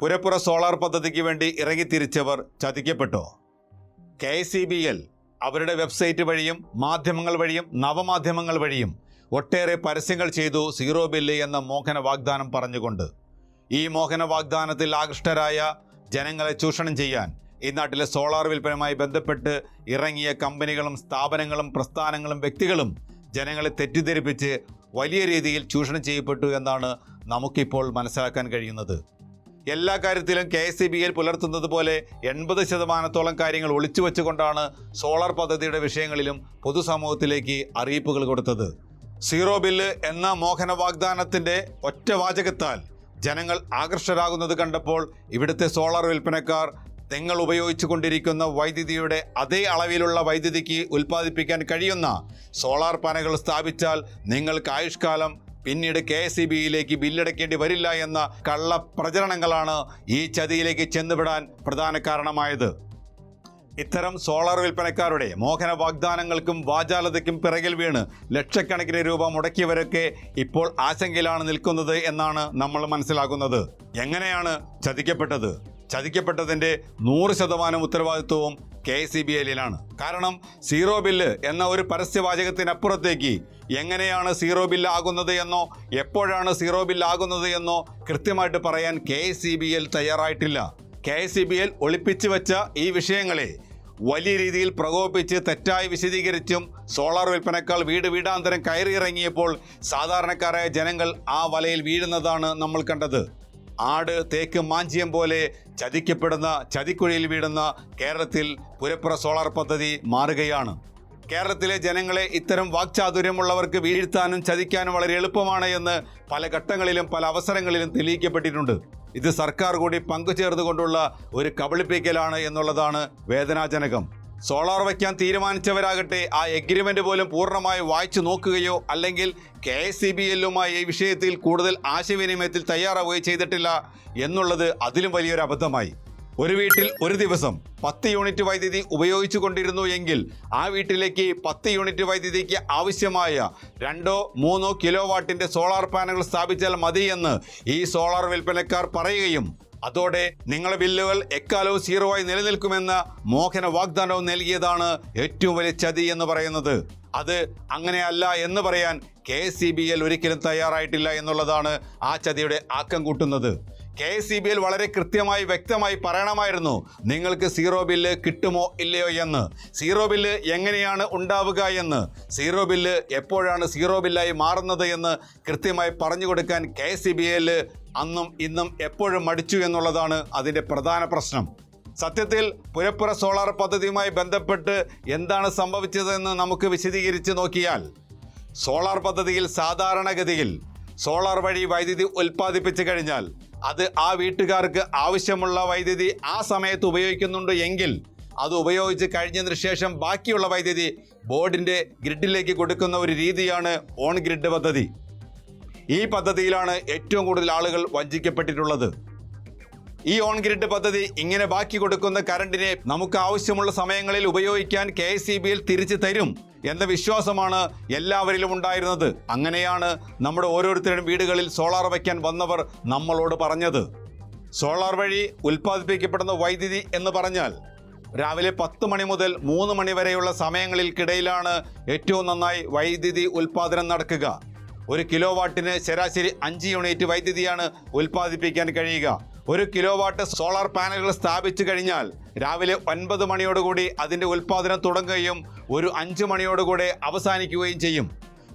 പുരപ്പുറ solar പദ്ധതിക്ക് വേണ്ടി ഇറങ്ങിത്തിരിച്ചവർ ചതിക്കപ്പെട്ടോ? കെ സി ബി എൽ അവരുടെ വെബ്സൈറ്റ് വഴിയും മാധ്യമങ്ങൾ വഴിയും നവമാധ്യമങ്ങൾ വഴിയും ഒട്ടേറെ പരസ്യങ്ങൾ ചെയ്തു സീറോ ബില്ല് എന്ന മോഹന വാഗ്ദാനം പറഞ്ഞുകൊണ്ട് ഈ മോഹന വാഗ്ദാനത്തിൽ ആകൃഷ്ടരായ ജനങ്ങളെ ചൂഷണം ചെയ്യാൻ ഈ നാട്ടിലെ സോളാർ വിൽപ്പനയുമായി ബന്ധപ്പെട്ട് ഇറങ്ങിയ കമ്പനികളും സ്ഥാപനങ്ങളും പ്രസ്ഥാനങ്ങളും വ്യക്തികളും ജനങ്ങളെ തെറ്റിദ്ധരിപ്പിച്ച് വലിയ രീതിയിൽ ചൂഷണം ചെയ്യപ്പെട്ടു എന്നാണ് നമുക്കിപ്പോൾ മനസ്സിലാക്കാൻ കഴിയുന്നത്. എല്ലാ കാര്യത്തിലും കെ എസ് ബി എൽ പുലർത്തുന്നത് പോലെ എൺപത് ശതമാനത്തോളം കാര്യങ്ങൾ ഒളിച്ചു വെച്ചുകൊണ്ടാണ് സോളാർ പദ്ധതിയുടെ വിഷയങ്ങളിലും പൊതുസമൂഹത്തിലേക്ക് അറിയിപ്പുകൾ കൊടുത്തത്. സീറോ ബില്ല് എന്ന മോഹന വാഗ്ദാനത്തിന്റെ ഒറ്റ വാചകത്താൽ ജനങ്ങൾ ആകർഷരാകുന്നത് കണ്ടപ്പോൾ ഇവിടുത്തെ സോളാർ വിൽപ്പനക്കാർ നിങ്ങൾ ഉപയോഗിച്ചു കൊണ്ടിരിക്കുന്ന വൈദ്യുതിയുടെ അതേ അളവിലുള്ള വൈദ്യുതിക്ക് ഉൽപ്പാദിപ്പിക്കാൻ കഴിയുന്ന സോളാർ പാനകൾ സ്ഥാപിച്ചാൽ നിങ്ങൾക്ക് ആയുഷ്കാലം പിന്നീട് കെ എസ് ഇ ബിയിലേക്ക് ബില്ലടയ്ക്കേണ്ടി വരില്ല എന്ന കള്ള പ്രചരണങ്ങളാണ് ഈ ചതിയിലേക്ക് ചെന്നുവിടാൻ പ്രധാന കാരണമായത്. ഇത്തരം സോളാർ വിൽപ്പനക്കാരുടെ മോഹന വാഗ്ദാനങ്ങൾക്കും വാചാലതയ്ക്കും പിറകിൽ വീണ് ലക്ഷക്കണക്കിന് രൂപ മുടക്കിയവരൊക്കെ ഇപ്പോൾ ആശങ്കയിലാണ് നിൽക്കുന്നത് എന്നാണ് നമ്മൾ മനസ്സിലാക്കുന്നത്. എങ്ങനെയാണ് ചതിക്കപ്പെട്ടത്? ചതിക്കപ്പെട്ടതിന്റെ നൂറ് ശതമാനം ഉത്തരവാദിത്വവും കെ സി ബി എല്ലിലാണ് കാരണം സീറോ ബില്ല് എന്ന ഒരു പരസ്യവാചകത്തിനപ്പുറത്തേക്ക് എങ്ങനെയാണ് സീറോ ബില്ല് ആകുന്നത് എന്നോ എപ്പോഴാണ് സീറോ ബില്ല് ആകുന്നത് എന്നോ കൃത്യമായിട്ട് പറയാൻ കെ സി ബി എൽ തയ്യാറായിട്ടില്ല. കെ സി ബി എൽ ഒളിപ്പിച്ചു വെച്ച ഈ വിഷയങ്ങളെ വലിയ രീതിയിൽ പ്രകോപിപ്പിച്ച് തെറ്റായി വിശദീകരിച്ചും സോളാർ വിൽപ്പനക്കാൾ വീട് വീടാന്തരം കയറിയിറങ്ങിയപ്പോൾ സാധാരണക്കാരായ ജനങ്ങൾ ആ വലയിൽ വീഴുന്നതാണ് നമ്മൾ കണ്ടത്. ആട് തേക്ക് മാഞ്ചിയം പോലെ ചതിക്കപ്പെടുന്ന ചതിക്കുഴിയിൽ വീടുന്ന കേരളത്തിൽ പുരപ്പുറ സോളാർ പദ്ധതി മാറുകയാണ്. കേരളത്തിലെ ജനങ്ങളെ ഇത്തരം വാക്ചാതുര്യമുള്ളവർക്ക് വീഴ്ത്താനും ചതിക്കാനും വളരെ എളുപ്പമാണ് എന്ന് പല ഘട്ടങ്ങളിലും പല അവസരങ്ങളിലും തെളിയിക്കപ്പെട്ടിട്ടുണ്ട്. ഇത് സർക്കാർ കൂടി പങ്കുചേർന്നുകൊണ്ടുള്ള ഒരു കബളിപ്പിക്കലാണ് എന്നുള്ളതാണ് വേദനാജനകം. സോളാർ വയ്ക്കാൻ തീരുമാനിച്ചവരാകട്ടെ ആ എഗ്രിമെന്റ് പോലും പൂർണമായി വായിച്ചു നോക്കുകയോ അല്ലെങ്കിൽ കെ എസ് സി ബി എല്ലുമായി ഈ വിഷയത്തിൽ കൂടുതൽ ആശയവിനിമയത്തിൽ തയ്യാറാവുകയോ ചെയ്തിട്ടില്ല എന്നുള്ളത് അതിലും വലിയൊരു അബദ്ധമായി. ഒരു വീട്ടിൽ ഒരു ദിവസം പത്ത് യൂണിറ്റ് വൈദ്യുതി ഉപയോഗിച്ചു കൊണ്ടിരുന്നു എങ്കിൽ ആ വീട്ടിലേക്ക് പത്ത് യൂണിറ്റ് വൈദ്യുതിക്ക് ആവശ്യമായ രണ്ടോ മൂന്നോ കിലോ വാട്ടിന്റെ സോളാർ പാനൽ സ്ഥാപിച്ചാൽ മതിയെന്ന് ഈ സോളാർ വിൽപ്പനക്കാർ പറയുകയും അതോടെ നിങ്ങളുടെ ബില്ലുകൾ എക്കാലവും സീറോ ആയി നിലനിൽക്കുമെന്ന മോഹന വാഗ്ദാനവും നൽകിയതാണ് ഏറ്റവും വലിയ ചതി എന്ന് പറയുന്നത്. അത് അങ്ങനെയല്ല എന്ന് പറയാൻ കെ സി ബി എൽ ഒരിക്കലും തയ്യാറായിട്ടില്ല എന്നുള്ളതാണ് ആ ചതിയുടെ ആക്കം കൂട്ടുന്നത്. കെ സി ബി എൽ വളരെ കൃത്യമായി വ്യക്തമായി പറയണമായിരുന്നു നിങ്ങൾക്ക് സീറോ ബില്ല് കിട്ടുമോ ഇല്ലയോ എന്ന്. സീറോ ബില്ല് എങ്ങനെയാണ് ഉണ്ടാവുക എന്ന്. സീറോ ബില്ല് എപ്പോഴാണ് സീറോ ബില്ലായി മാറുന്നത് എന്ന് കൃത്യമായി പറഞ്ഞു കൊടുക്കാൻ കെ സി ബി എൽ അന്നും ഇന്നും എപ്പോഴും മടിച്ചു എന്നുള്ളതാണ് അതിന്റെ പ്രധാന പ്രശ്നം. സത്യത്തിൽ പുരപ്പുറ സോളാർ പദ്ധതിയുമായി ബന്ധപ്പെട്ട് എന്താണ് സംഭവിച്ചതെന്ന് നമുക്ക് വിശദീകരിച്ച് നോക്കിയാൽ സോളാർ പദ്ധതിയിൽ സാധാരണഗതിയിൽ സോളാർ വഴി വൈദ്യുതി ഉൽപ്പാദിപ്പിച്ചു കഴിഞ്ഞാൽ അത് ആ വീട്ടുകാർക്ക് ആവശ്യമുള്ള വൈദ്യുതി ആ സമയത്ത് ഉപയോഗിക്കുന്നുണ്ട് എങ്കിൽ അത് ഉപയോഗിച്ച് കഴിഞ്ഞതിന് ശേഷം ബാക്കിയുള്ള വൈദ്യുതി ബോർഡിന്റെ ഗ്രിഡിലേക്ക് കൊടുക്കുന്ന ഒരു രീതിയാണ് ഓൺ ഗ്രിഡ് പദ്ധതി. ഈ പദ്ധതിയിലാണ് ഏറ്റവും കൂടുതൽ ആളുകൾ വഞ്ചിക്കപ്പെട്ടിട്ടുള്ളത്. ഈ ഓൺ ഗ്രിഡ് പദ്ധതി ഇങ്ങനെ ബാക്കി കൊടുക്കുന്ന കറണ്ടിനെ നമുക്ക് ആവശ്യമുള്ള സമയങ്ങളിൽ ഉപയോഗിക്കാൻ കെ എസ് തിരിച്ചു തരും എന്ന വിശ്വാസമാണ് എല്ലാവരിലും ഉണ്ടായിരുന്നത്. അങ്ങനെയാണ് നമ്മുടെ ഓരോരുത്തരുടെയും വീടുകളിൽ സോളാർ വയ്ക്കാൻ വന്നവർ നമ്മളോട് പറഞ്ഞത്. സോളാർ വഴി ഉൽപ്പാദിപ്പിക്കപ്പെടുന്ന വൈദ്യുതി എന്ന് പറഞ്ഞാൽ രാവിലെ പത്ത് മണി മുതൽ മൂന്ന് മണി വരെയുള്ള സമയങ്ങളിൽക്കിടയിലാണ് ഏറ്റവും നന്നായി വൈദ്യുതി ഉൽപ്പാദനം നടക്കുക. ഒരു കിലോ വാട്ടിന് ശരാശരി അഞ്ച് യൂണിറ്റ് വൈദ്യുതിയാണ് ഉൽപ്പാദിപ്പിക്കാൻ കഴിയുക. ഒരു കിലോ വാട്ട് സോളാർ പാനലുകൾ സ്ഥാപിച്ചു കഴിഞ്ഞാൽ രാവിലെ ഒൻപത് മണിയോടുകൂടി അതിന്റെ ഉൽപ്പാദനം തുടങ്ങുകയും ഒരു അഞ്ച് മണിയോടുകൂടെ അവസാനിക്കുകയും ചെയ്യും.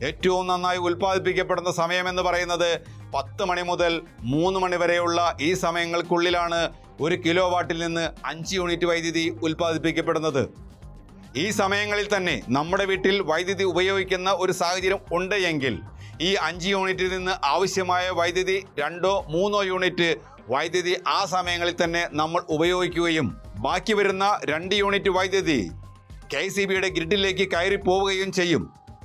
ഏറ്റവും നന്നായി ഉൽപ്പാദിപ്പിക്കപ്പെടുന്ന സമയമെന്ന് പറയുന്നത് പത്ത് മണി മുതൽ മൂന്ന് മണി വരെയുള്ള ഈ സമയങ്ങൾക്കുള്ളിലാണ് ഒരു കിലോ വാട്ടിൽ നിന്ന് അഞ്ച് യൂണിറ്റ് വൈദ്യുതി ഉൽപ്പാദിപ്പിക്കപ്പെടുന്നത്. ഈ സമയങ്ങളിൽ തന്നെ നമ്മുടെ വീട്ടിൽ വൈദ്യുതി ഉപയോഗിക്കുന്ന ഒരു സാഹചര്യം ഉണ്ട് എങ്കിൽ ഈ അഞ്ച് യൂണിറ്റിൽ നിന്ന് ആവശ്യമായ വൈദ്യുതി രണ്ടോ മൂന്നോ യൂണിറ്റ് വൈദ്യുതി ആ സമയങ്ങളിൽ തന്നെ നമ്മൾ ഉപയോഗിക്കുകയും ബാക്കി വരുന്ന രണ്ട് യൂണിറ്റ് വൈദ്യുതി കെ സി ബിയുടെ ഗ്രിഡിലേക്ക് കയറി പോവുകയും ചെയ്യും.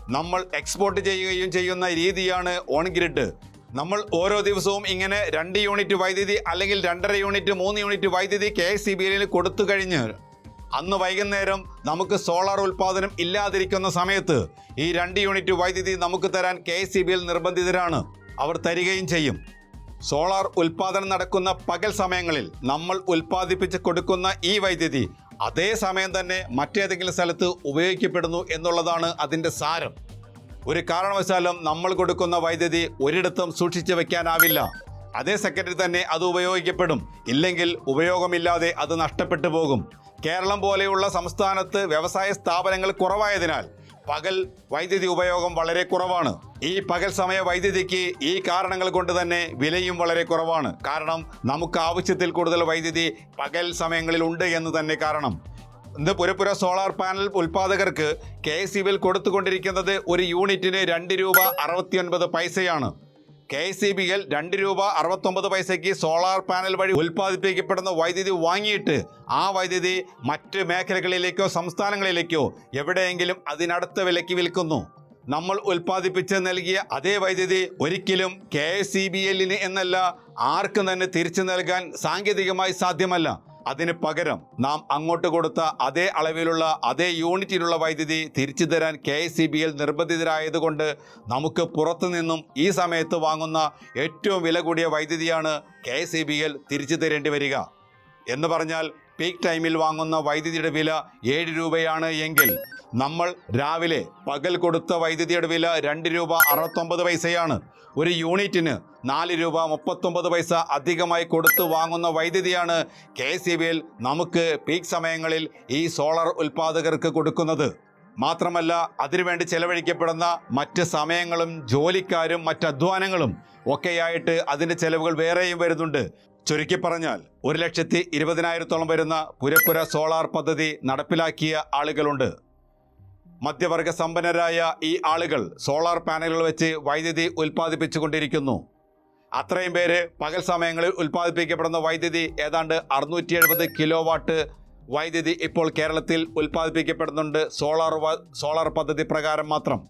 നമ്മൾ എക്സ്പോർട്ട് ചെയ്യുകയും ചെയ്യുന്ന രീതിയാണ് ഓൺ ഗ്രിഡ് നമ്മൾ ഓരോ ദിവസവും ഇങ്ങനെ രണ്ട് യൂണിറ്റ് വൈദ്യുതി അല്ലെങ്കിൽ രണ്ടര യൂണിറ്റ് മൂന്ന് യൂണിറ്റ് വൈദ്യുതി കെ എസ് സി ബിയിൽ കൊടുത്തു കഴിഞ്ഞ് അന്ന് വൈകുന്നേരം നമുക്ക് സോളാർ ഉൽപ്പാദനം ഇല്ലാതിരിക്കുന്ന സമയത്ത് ഈ രണ്ട് യൂണിറ്റ് വൈദ്യുതി നമുക്ക് തരാൻ കെ സി ബിയിൽ നിർബന്ധിതരാണ്. അവർ തരികയും ചെയ്യും. സോളാർ ഉൽപാദനം നടക്കുന്ന പകൽ സമയങ്ങളിൽ നമ്മൾ ഉൽപ്പാദിപ്പിച്ച് കൊടുക്കുന്ന ഈ വൈദ്യുതി അതേ സമയം തന്നെ മറ്റേതെങ്കിലും സ്ഥലത്ത് ഉപയോഗിക്കപ്പെടുന്നു എന്നുള്ളതാണ് അതിന്റെ സാരം. ഒരു കാരണവശാലും നമ്മൾ കൊടുക്കുന്ന വൈദ്യുതി ഒരിടത്തും സൂക്ഷിച്ചു വെക്കാനാവില്ല. അതേ സെക്കൻഡിൽ തന്നെ അത് ഉപയോഗിക്കപ്പെടും. ഇല്ലെങ്കിൽ ഉപയോഗമില്ലാതെ അത് നഷ്ടപ്പെട്ടു പോകും. കേരളം പോലെയുള്ള സംസ്ഥാനത്ത് വ്യവസായ സ്ഥാപനങ്ങൾ കുറവായതിനാൽ പകൽ വൈദ്യുതി ഉപയോഗം വളരെ കുറവാണ്. ഈ പകൽ സമയ വൈദ്യുതിക്ക് ഈ കാരണങ്ങൾ കൊണ്ട് തന്നെ വിലയും വളരെ കുറവാണ്. കാരണം നമുക്ക് ആവശ്യത്തിൽ കൂടുതൽ വൈദ്യുതി പകൽ സമയങ്ങളിൽ ഉണ്ട് എന്ന് തന്നെ കാരണം. ഇന്ന് പുരപ്പുര സോളാർ പാനൽ ഉൽപ്പാദകർക്ക് കെ എസ് ബിൽ കൊടുത്തുകൊണ്ടിരിക്കുന്നത് ഒരു യൂണിറ്റിന് രണ്ട് രൂപ അറുപത്തിയൊൻപത് പൈസയാണ്. കെ എസ് ഇ ബിയിൽ രണ്ട് രൂപ അറുപത്തൊമ്പത് പൈസയ്ക്ക് സോളാർ പാനൽ വഴി ഉൽപ്പാദിപ്പിക്കപ്പെടുന്ന വൈദ്യുതി വാങ്ങിയിട്ട് ആ വൈദ്യുതി മറ്റ് മേഖലകളിലേക്കോ സംസ്ഥാനങ്ങളിലേക്കോ എവിടെയെങ്കിലും അതിനടുത്ത വിലയ്ക്ക് വിൽക്കുന്നു. നമ്മൾ ഉൽപ്പാദിപ്പിച്ച് നൽകിയ അതേ വൈദ്യുതി ഒരിക്കലും കെ എസ് ഇ ബി എല്ലിന് എന്നല്ല ആർക്കും തന്നെ തിരിച്ചു നൽകാൻ സാങ്കേതികമായി സാധ്യമല്ല. അതിന് പകരം നാം അങ്ങോട്ട് കൊടുത്ത അതേ അളവിലുള്ള അതേ യൂണിറ്റിലുള്ള വൈദ്യുതി തിരിച്ചു തരാൻ K S C B L നിർബന്ധിതരായതുകൊണ്ട് നമുക്ക് പുറത്തു നിന്നും ഈ സമയത്ത് വാങ്ങുന്ന ഏറ്റവും വില കൂടിയ വൈദ്യുതിയാണ് K S C B L തിരിച്ചു തരേണ്ടി വരിക. എന്ന് പറഞ്ഞാൽ പീക്ക് ടൈമിൽ വാങ്ങുന്ന വൈദ്യുതിയുടെ വില ഏഴ് രൂപയാണ് എങ്കിൽ നമ്മൾ രാവിലെ പകൽ കൊടുത്ത വൈദ്യുതിയുടെ വില രണ്ട് രൂപ അറുപത്തൊമ്പത് പൈസയാണ്. ഒരു യൂണിറ്റിന് നാല് രൂപ മുപ്പത്തൊമ്പത് പൈസ അധികമായി കൊടുത്തു വാങ്ങുന്ന വൈദ്യുതിയാണ് കെ സി ബിയിൽ നമുക്ക് പീക്ക് സമയങ്ങളിൽ ഈ സോളാർ ഉൽപ്പാദകർക്ക് കൊടുക്കുന്നത്. മാത്രമല്ല അതിനുവേണ്ടി ചെലവഴിക്കപ്പെടുന്ന മറ്റ് സമയങ്ങളും ജോലിക്കാരും മറ്റ് അധ്വാനങ്ങളും ഒക്കെയായിട്ട് അതിന്റെ ചെലവുകൾ വേറെയും വരുന്നുണ്ട്. ചുരുക്കി പറഞ്ഞാൽ ഒരു ലക്ഷത്തി ഇരുപതിനായിരത്തോളം വരുന്ന പുരപ്പുര സോളാർ പദ്ധതി നടപ്പിലാക്കിയ ആളുകളുണ്ട്. മധ്യവർഗ സമ്പന്നരായ ഈ ആളുകൾ സോളാർ പാനലുകൾ വെച്ച് വൈദ്യുതി ഉൽപ്പാദിപ്പിച്ചുകൊണ്ടിരിക്കുന്നു. അത്രയും പേര് പകൽ സമയങ്ങളിൽ ഉൽപ്പാദിപ്പിക്കപ്പെടുന്ന വൈദ്യുതി ഏതാണ്ട് അറുന്നൂറ്റി എഴുപത് കിലോ വാട്ട് വൈദ്യുതി ഇപ്പോൾ കേരളത്തിൽ ഉൽപ്പാദിപ്പിക്കപ്പെടുന്നുണ്ട് സോളാർ സോളാർ പദ്ധതി പ്രകാരം മാത്രം.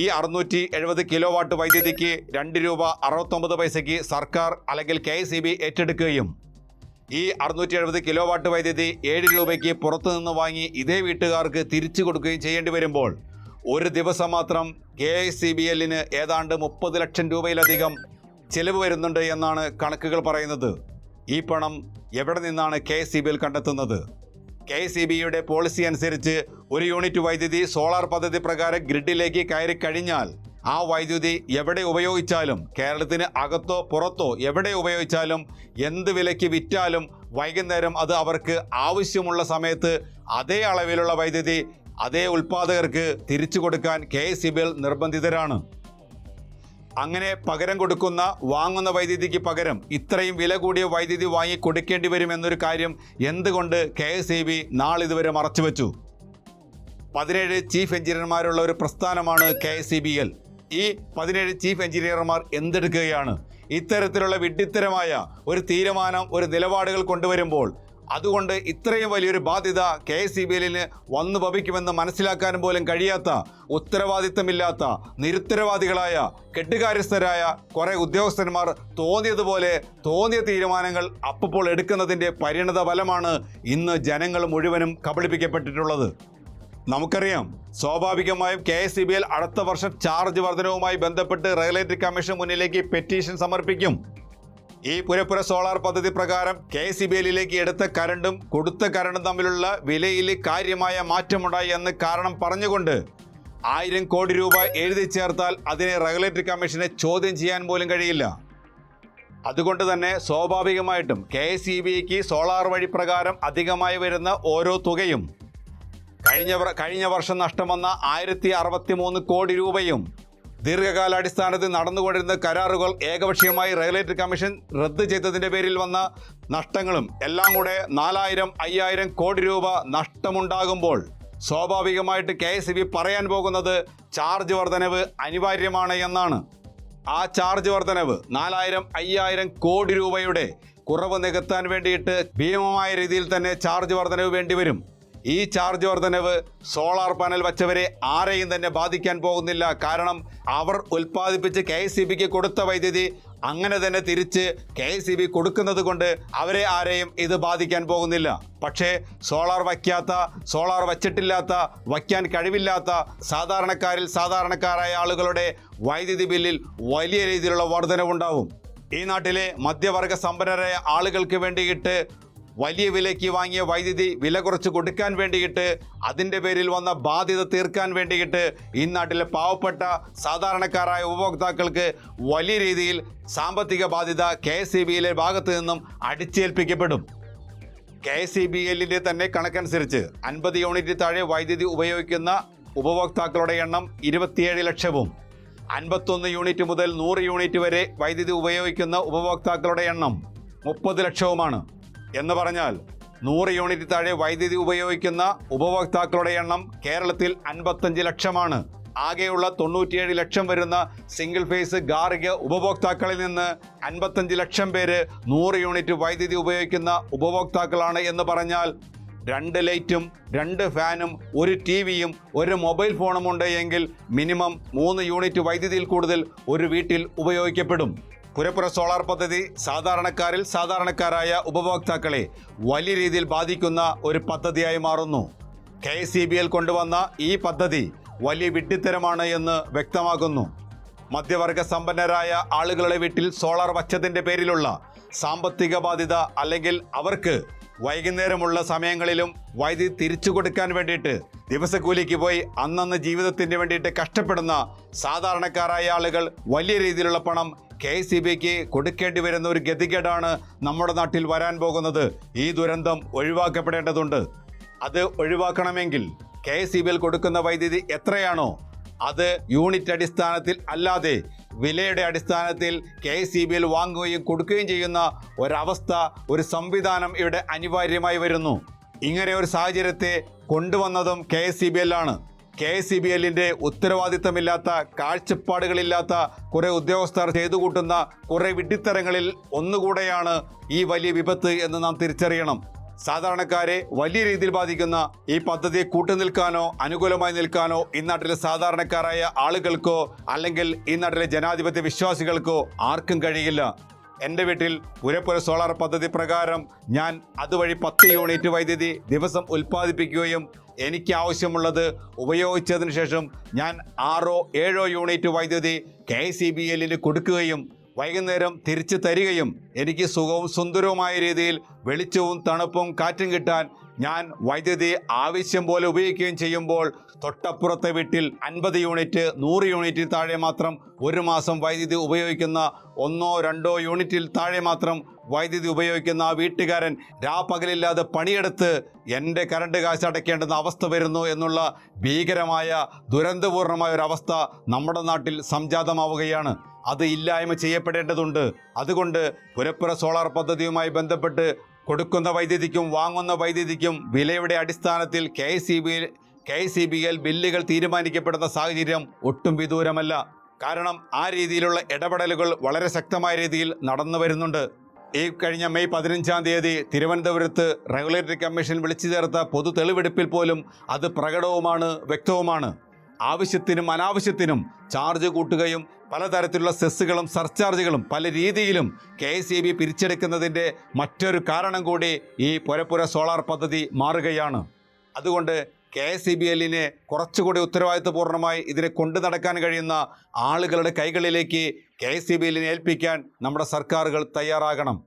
ഈ അറുന്നൂറ്റി എഴുപത് കിലോ വാട്ട് വൈദ്യുതിക്ക് രണ്ട് രൂപ അറുപത്തൊമ്പത് പൈസയ്ക്ക് സർക്കാർ അല്ലെങ്കിൽ കെ ഏറ്റെടുക്കുകയും ഈ അറുന്നൂറ്റി എഴുപത് കിലോ വാട്ട് വൈദ്യുതി ഏഴ് രൂപയ്ക്ക് പുറത്തു നിന്ന് വാങ്ങി ഇതേ വീട്ടുകാർക്ക് തിരിച്ചു കൊടുക്കുകയും ചെയ്യേണ്ടി വരുമ്പോൾ ഒരു ദിവസം മാത്രം കെ ഐ സി ബി എല്ലിന് ഏതാണ്ട് മുപ്പത് ലക്ഷം രൂപയിലധികം ചെലവ് വരുന്നുണ്ട് എന്നാണ് കണക്കുകൾ പറയുന്നത്. ഈ പണം എവിടെ നിന്നാണ് കെ സി ബി എൽ കണ്ടെത്തുന്നത്? കെ സി പോളിസി അനുസരിച്ച് ഒരു യൂണിറ്റ് വൈദ്യുതി സോളാർ പദ്ധതി പ്രകാരം ഗ്രിഡിലേക്ക് കയറി കഴിഞ്ഞാൽ ആ വൈദ്യുതി എവിടെ ഉപയോഗിച്ചാലും കേരളത്തിന് അകത്തോ പുറത്തോ എവിടെ ഉപയോഗിച്ചാലും എന്ത് വിലയ്ക്ക് വിറ്റാലും വൈകുന്നേരം അത് അവർക്ക് ആവശ്യമുള്ള സമയത്ത് അതേ അളവിലുള്ള വൈദ്യുതി അതേ ഉൽപാദകർക്ക് തിരിച്ചു കൊടുക്കാൻ കെ എസ് നിർബന്ധിതരാണ്. അങ്ങനെ പകരം കൊടുക്കുന്ന വാങ്ങുന്ന വൈദ്യുതിക്ക് പകരം ഇത്രയും വില കൂടിയ വൈദ്യുതി വാങ്ങി കൊടുക്കേണ്ടി വരും എന്നൊരു കാര്യം എന്തുകൊണ്ട് കെ എസ് ഇ ബി നാളിതുവരെ മറച്ചുവെച്ചു പതിനേഴ് ചീഫ് എഞ്ചിനീയർമാരുള്ള ഒരു പ്രസ്ഥാനമാണ് K S E B L. ഈ പതിനേഴ് ചീഫ് എഞ്ചിനീയർമാർ എന്തെടുക്കുകയാണ്? ഇത്തരത്തിലുള്ള വിഡ്ഢിത്തരമായ ഒരു തീരുമാനം ഒരു നിലപാടുകൾ കൊണ്ടുവരുമ്പോൾ അതുകൊണ്ട് ഇത്രയും വലിയൊരു ബാധ്യത കെ എസ് സി ബി എല്ലിന് വന്നു ഭവിക്കുമെന്ന് മനസ്സിലാക്കാൻ പോലും കഴിയാത്ത ഉത്തരവാദിത്തമില്ലാത്ത നിരുത്തരവാദികളായ കെട്ടുകാര്യസ്ഥരായ കുറേ ഉദ്യോഗസ്ഥന്മാർ തോന്നിയതുപോലെ തോന്നിയ തീരുമാനങ്ങൾ അപ്പോൾ എടുക്കുന്നതിന്റെ പരിണത ഫലമാണ് ഇന്ന് ജനങ്ങൾ മുഴുവനും കബളിപ്പിക്കപ്പെട്ടിട്ടുള്ളത്. നമുക്കറിയാം സ്വാഭാവികമായും K S C B L അടുത്ത വർഷം ചാർജ് വർധനവുമായി ബന്ധപ്പെട്ട് റെഗുലേറ്ററി കമ്മീഷൻ മുന്നിലേക്ക് പെറ്റീഷൻ സമർപ്പിക്കും. ഈ പുരപ്പുര സോളാർ പദ്ധതി പ്രകാരം കെ എസ് സി ബി എല്ലിലേക്ക് എടുത്ത കരണ്ടും കൊടുത്ത കരണ്ടും തമ്മിലുള്ള വിലയിൽ കാര്യമായ മാറ്റമുണ്ടായി എന്ന് കാരണം പറഞ്ഞുകൊണ്ട് ആയിരം കോടി രൂപ എഴുതി ചേർത്താൽ അതിനെ റെഗുലേറ്ററി കമ്മീഷനെ ചോദ്യം ചെയ്യാൻ പോലും കഴിയില്ല. അതുകൊണ്ട് തന്നെ സ്വാഭാവികമായിട്ടും കെ എസ് സി ബിക്ക് സോളാർ വഴി പ്രകാരം അധികമായി വരുന്ന ഓരോ തുകയും കഴിഞ്ഞ കഴിഞ്ഞ വർഷം നഷ്ടം വന്ന ആയിരത്തി അറുപത്തി മൂന്ന് കോടി രൂപയും ദീർഘകാലാടിസ്ഥാനത്തിൽ നടന്നുകൊണ്ടിരുന്ന കരാറുകൾ ഏകപക്ഷീയമായി റെഗുലേറ്ററി കമ്മീഷൻ റദ്ദ് ചെയ്തതിന്റെ പേരിൽ വന്ന നഷ്ടങ്ങളും എല്ലാം കൂടെ നാലായിരം അയ്യായിരം കോടി രൂപ നഷ്ടമുണ്ടാകുമ്പോൾ സ്വാഭാവികമായിട്ട് കെ പറയാൻ പോകുന്നത് ചാർജ് വർധനവ് അനിവാര്യമാണ് എന്നാണ്. ആ ചാർജ് വർധനവ് നാലായിരം അയ്യായിരം കോടി രൂപയുടെ കുറവ് നികത്താൻ വേണ്ടിയിട്ട് ഭീമമായ രീതിയിൽ തന്നെ ചാർജ് വർധനവ് വേണ്ടിവരും. ഈ ചാർജ് വർധനവ് സോളാർ പാനൽ വച്ചവരെ ആരെയും തന്നെ ബാധിക്കാൻ പോകുന്നില്ല. കാരണം അവർ ഉൽപ്പാദിപ്പിച്ച് കെ എസ് കൊടുത്ത വൈദ്യുതി അങ്ങനെ തന്നെ തിരിച്ച് കെ സി ബി കൊടുക്കുന്നത് കൊണ്ട് അവരെ ആരെയും ഇത് ബാധിക്കാൻ പോകുന്നില്ല. പക്ഷേ സോളാർ വയ്ക്കാത്ത സോളാർ വച്ചിട്ടില്ലാത്ത വയ്ക്കാൻ കഴിവില്ലാത്ത സാധാരണക്കാരിൽ സാധാരണക്കാരായ ആളുകളുടെ വൈദ്യുതി ബില്ലിൽ വലിയ രീതിയിലുള്ള വർധനവുണ്ടാവും. ഈ നാട്ടിലെ മധ്യവർഗ സമ്പന്നരായ ആളുകൾക്ക് വേണ്ടിയിട്ട് വലിയ വിലയ്ക്ക് വാങ്ങിയ വൈദ്യുതി വില കുറച്ച് കൊടുക്കാൻ വേണ്ടിയിട്ട് അതിന്റെ പേരിൽ വന്ന ബാധ്യത തീർക്കാൻ വേണ്ടിയിട്ട് ഈ നാട്ടിലെ പാവപ്പെട്ട സാധാരണക്കാരായ ഉപഭോക്താക്കൾക്ക് വലിയ രീതിയിൽ സാമ്പത്തിക ബാധ്യത കെ എസ് ഇ ബിയിലെ ഭാഗത്ത് നിന്നും അടിച്ചേൽപ്പിക്കപ്പെടും. കെ എസ് സി ബി എല്ലിന്റെ തന്നെ കണക്കനുസരിച്ച് അൻപത് യൂണിറ്റ് താഴെ വൈദ്യുതി ഉപയോഗിക്കുന്ന ഉപഭോക്താക്കളുടെ എണ്ണം ഇരുപത്തിയേഴ് ലക്ഷവും. അൻപത്തൊന്ന് യൂണിറ്റ് മുതൽ നൂറ് യൂണിറ്റ് വരെ വൈദ്യുതി ഉപയോഗിക്കുന്ന ഉപഭോക്താക്കളുടെ എണ്ണം മുപ്പത് ലക്ഷവുമാണ്. എന്ന് പറഞ്ഞാൽ നൂറ് യൂണിറ്റ് താഴെ വൈദ്യുതി ഉപയോഗിക്കുന്ന ഉപഭോക്താക്കളുടെ എണ്ണം കേരളത്തിൽ അൻപത്തഞ്ച് ലക്ഷമാണ്. ആകെയുള്ള തൊണ്ണൂറ്റിയേഴ് ലക്ഷം വരുന്ന സിംഗിൾ ഫേസ് ഗാർഹിക ഉപഭോക്താക്കളിൽ നിന്ന് അൻപത്തഞ്ച് ലക്ഷം പേര് നൂറ് യൂണിറ്റ് വൈദ്യുതി ഉപയോഗിക്കുന്ന ഉപഭോക്താക്കളാണ് എന്ന് പറഞ്ഞാൽ രണ്ട് ലൈറ്റും രണ്ട് ഫാനും ഒരു ടി വിയും ഒരു മൊബൈൽ ഫോണും ഉണ്ട് എങ്കിൽ മിനിമം മൂന്ന് യൂണിറ്റ് വൈദ്യുതിയിൽ കൂടുതൽ ഒരു വീട്ടിൽ ഉപയോഗിക്കപ്പെടും. പുരപ്പുര സോളാർ പദ്ധതി സാധാരണക്കാരിൽ സാധാരണക്കാരായ ഉപഭോക്താക്കളെ വലിയ രീതിയിൽ ബാധിക്കുന്ന ഒരു പദ്ധതിയായി മാറുന്നു. കെ സി ബി എൽ കൊണ്ടുവന്ന ഈ പദ്ധതി വലിയ വിഡ്ഢിത്തരമാണ് എന്ന് വ്യക്തമാകുന്നു മധ്യവർഗ സമ്പന്നരായ ആളുകളുടെ വീട്ടിൽ സോളാർ വച്ചതിന്റെ പേരിലുള്ള സാമ്പത്തിക ബാധ്യത അല്ലെങ്കിൽ അവർക്ക് വൈകുന്നേരമുള്ള സമയങ്ങളിലും വൈദ്യുതി തിരിച്ചു കൊടുക്കാൻ വേണ്ടിയിട്ട് ദിവസക്കൂലിക്ക് പോയി അന്നന്ന് ജീവിതത്തിന് വേണ്ടിയിട്ട് കഷ്ടപ്പെടുന്ന സാധാരണക്കാരായ ആളുകൾ വലിയ രീതിയിലുള്ള പണം കെ സി ബിക്ക് കൊടുക്കേണ്ടി വരുന്ന ഒരു ഗതികേടാണ് നമ്മുടെ നാട്ടിൽ വരാൻ പോകുന്നത്. ഈ ദുരന്തം ഒഴിവാക്കപ്പെടേണ്ടതുണ്ട്. അത് ഒഴിവാക്കണമെങ്കിൽ കെ സി ബിയിൽ കൊടുക്കുന്ന വൈദ്യുതി എത്രയാണോ അത് യൂണിറ്റ് അടിസ്ഥാനത്തിൽ അല്ലാതെ വിലയുടെ അടിസ്ഥാനത്തിൽ കെ സി ബിയിൽ വാങ്ങുകയും കൊടുക്കുകയും ചെയ്യുന്ന ഒരവസ്ഥ ഒരു സംവിധാനം ഇവിടെ അനിവാര്യമായി വരുന്നു. ഇങ്ങനെ ഒരു സാഹചര്യത്തെ കൊണ്ടുവന്നതും കെ എസ് സി ബി എല്ലാണ് കെ സി ബി എല്ലിന്റെ ഉത്തരവാദിത്തമില്ലാത്ത കാഴ്ചപ്പാടുകളില്ലാത്ത കുറെ ഉദ്യോഗസ്ഥർ ചെയ്തു കൂട്ടുന്ന കുറെ വിഡ്ഢിത്തരങ്ങളിൽ ഒന്നുകൂടെയാണ് ഈ വലിയ വിപത്ത് എന്ന് നാം തിരിച്ചറിയണം. സാധാരണക്കാരെ വലിയ രീതിയിൽ ബാധിക്കുന്ന ഈ പദ്ധതിയെ കൂട്ടുനിൽക്കാനോ അനുകൂലമായി നിൽക്കാനോ ഈ നാട്ടിലെ സാധാരണക്കാരായ ആളുകൾക്കോ അല്ലെങ്കിൽ ഈ നാട്ടിലെ ജനാധിപത്യ വിശ്വാസികൾക്കോ ആർക്കും കഴിയില്ല. എന്റെ വീട്ടിൽ ഉരപ്പുര സോളാർ പദ്ധതി പ്രകാരം ഞാൻ അതുവഴി പത്ത് യൂണിറ്റ് വൈദ്യുതി ദിവസം ഉൽപ്പാദിപ്പിക്കുകയും എനിക്ക് ആവശ്യമുള്ളത് ഉപയോഗിച്ചതിന് ശേഷം ഞാൻ ആറോ ഏഴോ യൂണിറ്റ് വൈദ്യുതി കെ സി ബി എല്ലിന് കൊടുക്കുകയും വൈകുന്നേരം തിരിച്ചു തരികയും എനിക്ക് സുഖവും സുന്ദരവുമായ രീതിയിൽ വെളിച്ചവും തണുപ്പും കാറ്റും കിട്ടാൻ ഞാൻ വൈദ്യുതി ആവശ്യം പോലെ ഉപയോഗിക്കുകയും ചെയ്യുമ്പോൾ തൊട്ടപ്പുറത്തെ വീട്ടിൽ അൻപത് യൂണിറ്റ് നൂറ് യൂണിറ്റിൽ താഴെ മാത്രം ഒരു മാസം വൈദ്യുതി ഉപയോഗിക്കുന്ന ഒന്നോ രണ്ടോ യൂണിറ്റിൽ താഴെ മാത്രം വൈദ്യുതി ഉപയോഗിക്കുന്ന ആ വീട്ടുകാരൻ രാപ്പകലില്ലാതെ പണിയെടുത്ത് എന്റെ കറണ്ട് കാശ് അടയ്ക്കേണ്ടുന്ന അവസ്ഥ വരുന്നു എന്നുള്ള ഭീകരമായ ദുരന്തപൂർണമായ ഒരു അവസ്ഥ നമ്മുടെ നാട്ടിൽ സംജാതമാവുകയാണ്. അത് ഇല്ലായ്മ ചെയ്യപ്പെടേണ്ടതുണ്ട്. അതുകൊണ്ട് പുരപ്പുര സോളാർ പദ്ധതിയുമായി ബന്ധപ്പെട്ട് കൊടുക്കുന്ന വൈദ്യുതിക്കും വാങ്ങുന്ന വൈദ്യുതിക്കും വിലയുടെ അടിസ്ഥാനത്തിൽ K C B K C B L ബില്ലുകൾ തീരുമാനിക്കപ്പെടുന്ന സാഹചര്യം ഒട്ടും വിദൂരമല്ല. കാരണം ആ രീതിയിലുള്ള ഇടപെടലുകൾ വളരെ ശക്തമായ രീതിയിൽ നടന്നു വരുന്നുണ്ട്. ഈ കഴിഞ്ഞ മെയ് പതിനഞ്ചാം തീയതി തിരുവനന്തപുരത്ത് റെഗുലേറ്ററി കമ്മീഷൻ വിളിച്ചു ചേർത്ത പൊതു തെളിവെടുപ്പിൽ പോലും അത് പ്രകടവുമാണ് വ്യക്തവുമാണ്. ആവശ്യത്തിനും അനാവശ്യത്തിനും ചാർജ് കൂട്ടുകയും പലതരത്തിലുള്ള സെസ്സുകളും സർചാർജുകളും പല രീതിയിലും കെ എസ് ഇ ബി പിരിച്ചെടുക്കുന്നതിന്റെ മറ്റൊരു കാരണം കൂടി ഈ പുരപ്പുര സോളാർ പദ്ധതി മാറുകയാണ്. അതുകൊണ്ട് കെ എസ് ഇ ബി എല്ലിനെ കുറച്ചുകൂടി ഉത്തരവാദിത്വപൂർണമായി ഇതിനെ കൊണ്ടു നടക്കാൻ കഴിയുന്ന ആളുകളുടെ കൈകളിലേക്ക് കെ എസ് ഇ ബി എല്ലിനെ ഏൽപ്പിക്കാൻ നമ്മുടെ സർക്കാരുകൾ തയ്യാറാകണം.